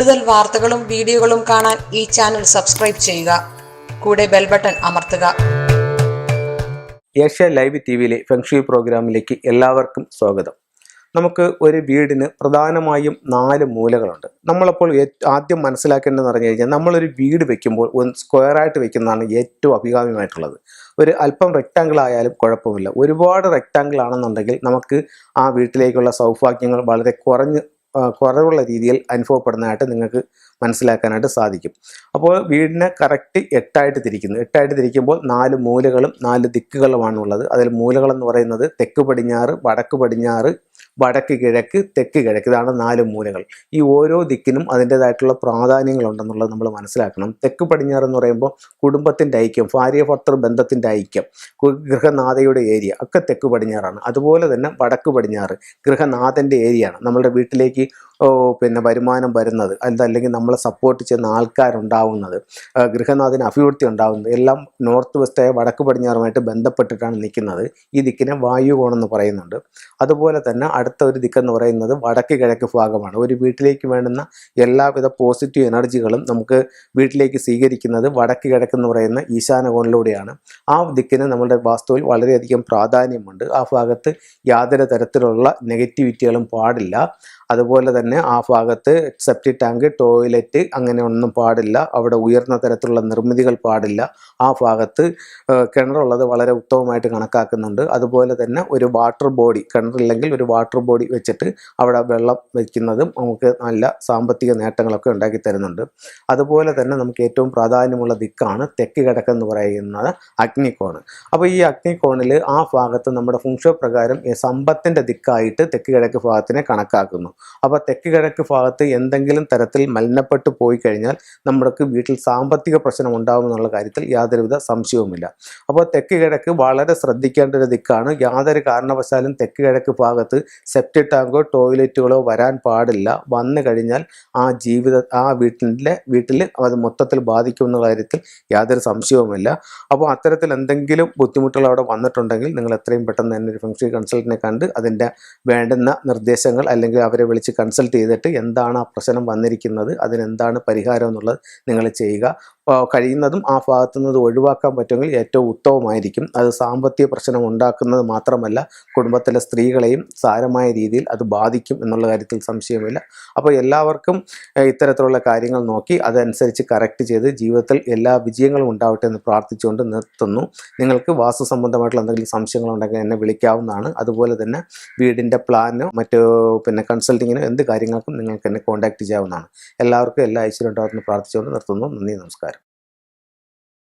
കൂടുതൽ വാർത്തകളും വീഡിയോകളും കാണാൻ ഈ ചാനൽ സബ്സ്ക്രൈബ് ചെയ്യുക. കൂടെ ബെൽ ബട്ടൺ അമർത്തുക. ഏഷ്യ ലൈവ് ടി വിയിലെ ഫെങ്ഷി പ്രോഗ്രാമിലേക്ക് എല്ലാവർക്കും സ്വാഗതം. നമുക്ക് ഒരു വീടിന് പ്രധാനമായും നാല് മൂലകളുണ്ട്. നമ്മളപ്പോൾ ആദ്യം മനസ്സിലാക്കേണ്ടതെന്ന് പറഞ്ഞു കഴിഞ്ഞാൽ നമ്മളൊരു വീട് വെക്കുമ്പോൾ ഒന്ന് സ്ക്വയറായിട്ട് വെക്കുന്നതാണ് ഏറ്റവും അഭികാമ്യമായിട്ടുള്ളത്. ഒരു അല്പം റെക്റ്റാങ്കിൾ ആയാലും കുഴപ്പമില്ല. ഒരുപാട് റെക്റ്റാങ്കിൾ ആണെന്നുണ്ടെങ്കിൽ നമുക്ക് ആ വീട്ടിലേക്കുള്ള സൗഭാഗ്യങ്ങൾ വളരെ കുറഞ്ഞ് കുറവുള്ള രീതിയിൽ അനുഭവപ്പെടുന്നതായിട്ട് നിങ്ങൾക്ക് മനസ്സിലാക്കാനായിട്ട് സാധിക്കും. അപ്പോൾ വീടിനെ കറക്റ്റ് എട്ടായിട്ട് തിരിക്കുന്നു. എട്ടായിട്ട് തിരിക്കുമ്പോൾ നാല് മൂലകളും നാല് ദിക്കുകളുമാണുള്ളത്. അതിൽ മൂലകളെന്ന് പറയുന്നത് തെക്ക് പടിഞ്ഞാറ് വടക്ക് പടിഞ്ഞാറ് വടക്ക് കിഴക്ക് തെക്ക് കിഴക്ക്. ഇതാണ് നാല് മൂലകൾ. ഈ ഓരോ ദിക്കിനും അതിന്റെതായിട്ടുള്ള പ്രാധാന്യങ്ങളുണ്ടെന്നുള്ളത് നമ്മൾ മനസ്സിലാക്കണം. തെക്ക് പടിഞ്ഞാറ് എന്ന് പറയുമ്പോൾ കുടുംബത്തിന്റെ ഐക്യം ഭാര്യ ഭർത്തൃ ബന്ധത്തിന്റെ ഐക്യം ഗൃഹനാഥയുടെ ഏരിയ ഒക്കെ തെക്ക് പടിഞ്ഞാറാണ്. അതുപോലെ തന്നെ വടക്ക് പടിഞ്ഞാറ് ഗൃഹനാഥന്റെ ഏരിയയാണ്. നമ്മളുടെ വീട്ടിലേക്ക് പിന്നെ വരുമാനം വരുന്നത്. അല്ലെങ്കിൽ നമ്മളെ സപ്പോർട്ട് ചെയ്യുന്ന ആൾക്കാരുണ്ടാവുന്നത്. ഗൃഹനാഥിന് അഭിവൃദ്ധി ഉണ്ടാവുന്നത്. എല്ലാം നോർത്ത് വെസ്റ്റായ വടക്ക് പടിഞ്ഞാറുമായിട്ട് ബന്ധപ്പെട്ടിട്ടാണ് നിൽക്കുന്നത്. ഈ ദിക്കിനെ വായുകോണം എന്ന് പറയുന്നുണ്ട്. അതുപോലെ തന്നെ അടുത്ത ഒരു ദിക്കെന്ന് പറയുന്നത് വടക്ക് കിഴക്ക് ഭാഗമാണ്. ഒരു വീട്ടിലേക്ക് വേണ്ടുന്ന എല്ലാവിധ പോസിറ്റീവ് എനർജികളും നമുക്ക് വീട്ടിലേക്ക് സ്വീകരിക്കുന്നത് വടക്ക് കിഴക്ക് എന്ന് പറയുന്ന ഈശാന കോണിലൂടെയാണ് ആ ദിക്കിന് നമ്മുടെ വാസ്തുവിൽ വളരെയധികം പ്രാധാന്യമുണ്ട്. ആ ഭാഗത്ത് യാതൊരു തരത്തിലുള്ള നെഗറ്റിവിറ്റികളും പാടില്ല. അതുപോലെ തന്നെ ആ ഭാഗത്ത് സെപ്റ്റി ടാങ്ക് ടോയ്ലറ്റ് അങ്ങനെ ഒന്നും പാടില്ല. അവിടെ ഉയർന്ന തരത്തിലുള്ള നിർമ്മിതികൾ പാടില്ല. ആ ഭാഗത്ത് കിണറുള്ളത് വളരെ ഉത്തമമായിട്ട് കണക്കാക്കുന്നുണ്ട്. അതുപോലെ തന്നെ ഒരു വാട്ടർ ബോഡി കിണറില്ലെങ്കിൽ ഒരു വാട്ടർ ബോഡി വെച്ചിട്ട് അവിടെ വെള്ളം വയ്ക്കുന്നതും നമുക്ക് നല്ല സാമ്പത്തിക നേട്ടങ്ങളൊക്കെ ഉണ്ടാക്കി തരുന്നുണ്ട്. അതുപോലെ തന്നെ നമുക്ക് ഏറ്റവും പ്രാധാന്യമുള്ള ദിക്കാണ് തെക്ക് കിടക്കെന്ന് പറയുന്നത് അഗ്നിക്കോണ് അപ്പോൾ ഈ അഗ്നിക്കോണിൽ ആ ഭാഗത്ത് നമ്മുടെ ഫുങ്ഷോ പ്രകാരം സമ്പത്തിന്റെ ദിക്കായിട്ട് തെക്ക് കിഴക്ക് ഭാഗത്തിനെ കണക്കാക്കുന്നു. അപ്പോൾ തെക്ക് കിഴക്ക് ഭാഗത്ത് എന്തെങ്കിലും തരത്തിൽ മലിനപ്പെട്ടു പോയി കഴിഞ്ഞാൽ നമ്മൾക്ക് വീട്ടിൽ സാമ്പത്തിക പ്രശ്നം ഉണ്ടാകുമെന്നുള്ള കാര്യത്തിൽ യാതൊരുവിധ സംശയവുമില്ല. അപ്പോൾ തെക്ക് കിഴക്ക് വളരെ ശ്രദ്ധിക്കേണ്ട ഒരു ദിക്കാണ്. യാതൊരു കാരണവശാലും തെക്ക് കിഴക്ക് ഭാഗത്ത് സെപ്റ്റിക് ടാങ്കോ ടോയ്ലറ്റുകളോ വരാൻ പാടില്ല. വന്നു കഴിഞ്ഞാൽ ആ ജീവിത ആ വീട്ടിലെ വീട്ടിൽ അത് മൊത്തത്തിൽ ബാധിക്കുമെന്ന കാര്യത്തിൽ യാതൊരു സംശയവുമില്ല. അപ്പോൾ അത്തരത്തിൽ എന്തെങ്കിലും ബുദ്ധിമുട്ടുകൾ അവിടെ വന്നിട്ടുണ്ടെങ്കിൽ നിങ്ങൾ എത്രയും പെട്ടെന്ന് തന്നെ ഒരു ഫംഗ്ഷൻ കൺസൾട്ടിനെ കണ്ട് അതിന്റെ വേണ്ടുന്ന നിർദ്ദേശങ്ങൾ അല്ലെങ്കിൽ അവരെ വിളിച്ച് കൺസൾട്ട് ചെയ്തിട്ട് എന്താണ് ആ പ്രശ്നം വന്നിരിക്കുന്നത് അതിനെന്താണ് പരിഹാരം എന്നുള്ളത് നിങ്ങൾ ചെയ്യുക. കഴിയുന്നതും ആ ഭാഗത്തു നിന്ന് ഒഴിവാക്കാൻ പറ്റുമെങ്കിൽ ഏറ്റവും ഉത്തമമായിരിക്കും. അത് സാമ്പത്തിക പ്രശ്നം ഉണ്ടാക്കുന്നത് മാത്രമല്ല കുടുംബത്തിലെ സ്ത്രീകളെയും സാരമായ രീതിയിൽ അത് ബാധിക്കും എന്നുള്ള കാര്യത്തിൽ സംശയമില്ല അപ്പോൾ എല്ലാവർക്കും ഇത്തരത്തിലുള്ള കാര്യങ്ങൾ നോക്കി അതനുസരിച്ച് കറക്റ്റ് ചെയ്ത് ജീവിതത്തിൽ എല്ലാ വിജയങ്ങളും ഉണ്ടാവട്ടെ എന്ന് പ്രാർത്ഥിച്ചുകൊണ്ട് നിർത്തുന്നു. നിങ്ങൾക്ക് വാസ്തു സംബന്ധമായിട്ടുള്ള എന്തെങ്കിലും സംശയങ്ങളുണ്ടെങ്കിൽ എന്നെ വിളിക്കാവുന്നതാണ്. അതുപോലെ തന്നെ വീടിന്റെ പ്ലാനോ മറ്റോ പിന്നെ കൺസൾട്ടിങ്ങിനോ എന്ത് കാര്യങ്ങൾക്കും നിങ്ങൾക്ക് എന്നെ കോൺടാക്റ്റ് ചെയ്യാവുന്നതാണ്. എല്ലാവർക്കും എല്ലാ ഐശ്വര്യം ഉണ്ടാകുമെന്ന് പ്രാർത്ഥിച്ചുകൊണ്ട് നിർത്തുന്നു. നന്ദി നമസ്കാരം.